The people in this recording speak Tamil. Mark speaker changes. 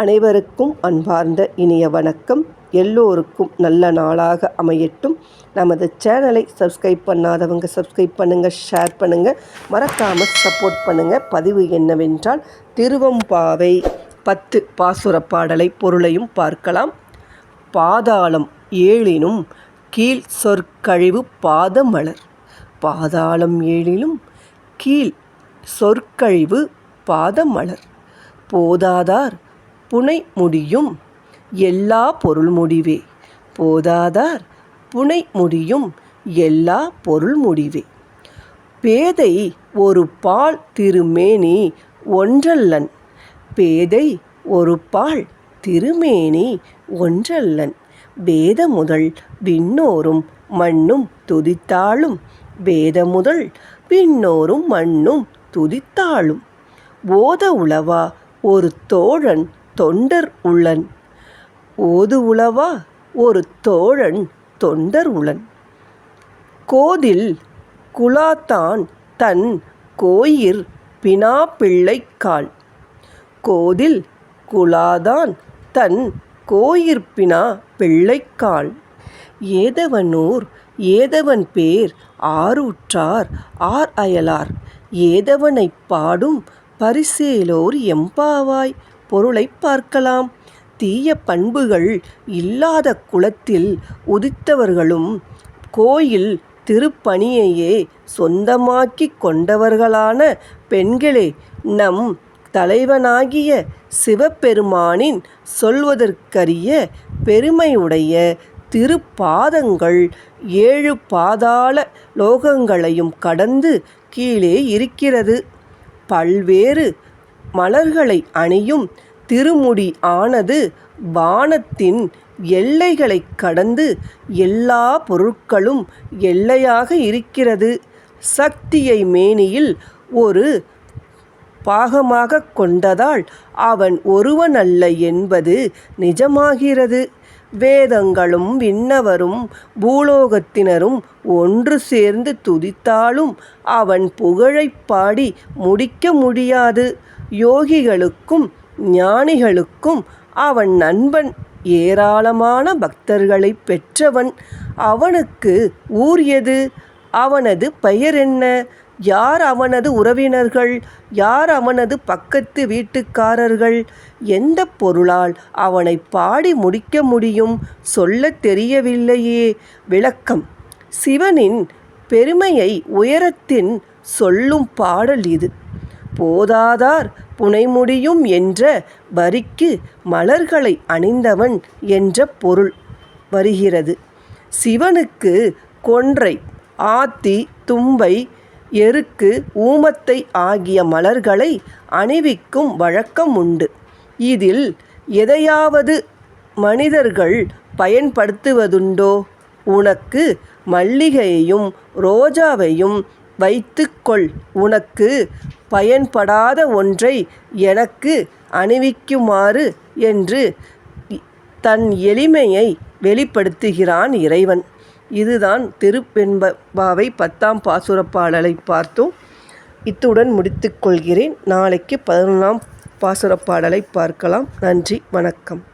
Speaker 1: அனைவருக்கும் அன்பார்ந்த இனிய வணக்கம். எல்லோருக்கும் நல்ல நாளாக அமையட்டும். நமது சேனலை சப்ஸ்கிரைப் பண்ணாதவங்க சப்ஸ்கிரைப் பண்ணுங்கள் ஷேர் பண்ணுங்கள் மறக்காமல் சப்போர்ட் பண்ணுங்கள் பதிவு என்னவென்றால் திருவம்பாவை பத்து பாசுர பாடலை பொருளையும் பார்க்கலாம். பாதாளம் ஏழினும் கீழ் சொற்கழிவு பாதமலர். பாதாளம் ஏழிலும் கீழ் சொற்கழிவு பாதமலர். போதாதார் புனை முடியும். எல்லா பொருள் முடிவே. போதாதார் புனை முடியும். எல்லா பொருள் முடிவே. பேதை ஒரு பால் திருமேனி ஒன்றல்லன். பேதை ஒரு பால் திருமேனி ஒன்றல்லன். வேத முதல் விண்ணோரும் மண்ணும் துதித்தாளும் வேத முதல் விண்ணோரும் மண்ணும் துதித்தாளும் ஓத உளவா ஒரு தோழன் தொண்டர் உள்ளன். ஓது உளவா ஒரு தோழன் தொண்டர் உளன் கோதில் குலாத்தான் தன் கோயிற் பினா பிள்ளைக்கால் கோதில் குலாதான் தன் கோயிற்பினா பிள்ளைக்கால் ஏதவனூர் ஏதவன் பேர் ஆருற்றார் ஆர் அயலார். ஏதவனைப் பாடும் பரிசேலோர் எம்பாவாய் பொருளை பார்க்கலாம். தீய பண்புகள் இல்லாத குலத்தில் உதித்தவர்களும் கோயில் திருப்பணியையே சொந்தமாக்கி கொண்டவர்களான பெண்களே நம் தலைவனாகிய சிவபெருமானின் சொல்வதற்கரிய பெருமையுடைய திருப்பாதங்கள் ஏழு பாதாள லோகங்களையும் கடந்து கீழே இருக்கிறது. பல்வேறு மலர்களை அணியும் திருமுடி ஆனது வானத்தின் எல்லைகளைக் கடந்து எல்லா பொருட்களும் எல்லையாக இருக்கிறது. சக்தியை மேனியில் ஒரு பாகமாக கொண்டதால் அவன் ஒருவனல்ல என்பது நிஜமாகிறது. வேதங்களும் விண்ணவரும் பூலோகத்தினரும் ஒன்று சேர்ந்து துதித்தாலும் அவன் புகழைப் பாடி முடிக்க முடியாது. யோகிகளுக்கும் ஞானிகளுக்கும் அவன் நண்பன் ஏராளமான பக்தர்களை பெற்றவன். அவனுக்கு ஊர் எது? அவனது பெயர் என்ன? யார் அவனது உறவினர்கள்? யார் அவனது பக்கத்து வீட்டுக்காரர்கள்? எந்த பொருளால் அவனை பாடி முடிக்க முடியும்? சொல்லத் தெரியவில்லையே. விளக்கம். சிவனின் பெருமையை உயரத்தின் சொல்லும் பாடல் இது. போதாதார் புனைமுடியும் என்ற வரிக்கு மலர்களை அணிந்தவன் என்ற பொருள் வருகிறது. சிவனுக்கு கொன்றை ஆத்தி தும்பை எருக்கு ஊமத்தை ஆகிய மலர்களை அணிவிக்கும் வழக்கம் உண்டு இதில் எதையாவது மனிதர்கள் பயன்படுத்துவதுண்டோ? உனக்கு மல்லிகையையும் ரோஜாவையும் வைத்துக்கொள். உனக்கு பயன்படாத ஒன்றை எனக்கு அணிவிக்குமாறு என்று தன் எளிமையை வெளிப்படுத்துகிறான் இறைவன். இதுதான் திருப்பெண்பாவை பத்தாம் பாசுரப்பாடலை பார்த்தோம். இத்துடன் முடித்துக்கொள்கிறேன். நாளைக்கு பதினொன்றாம் பாசுரப்பாடலை பார்க்கலாம். நன்றி. வணக்கம்.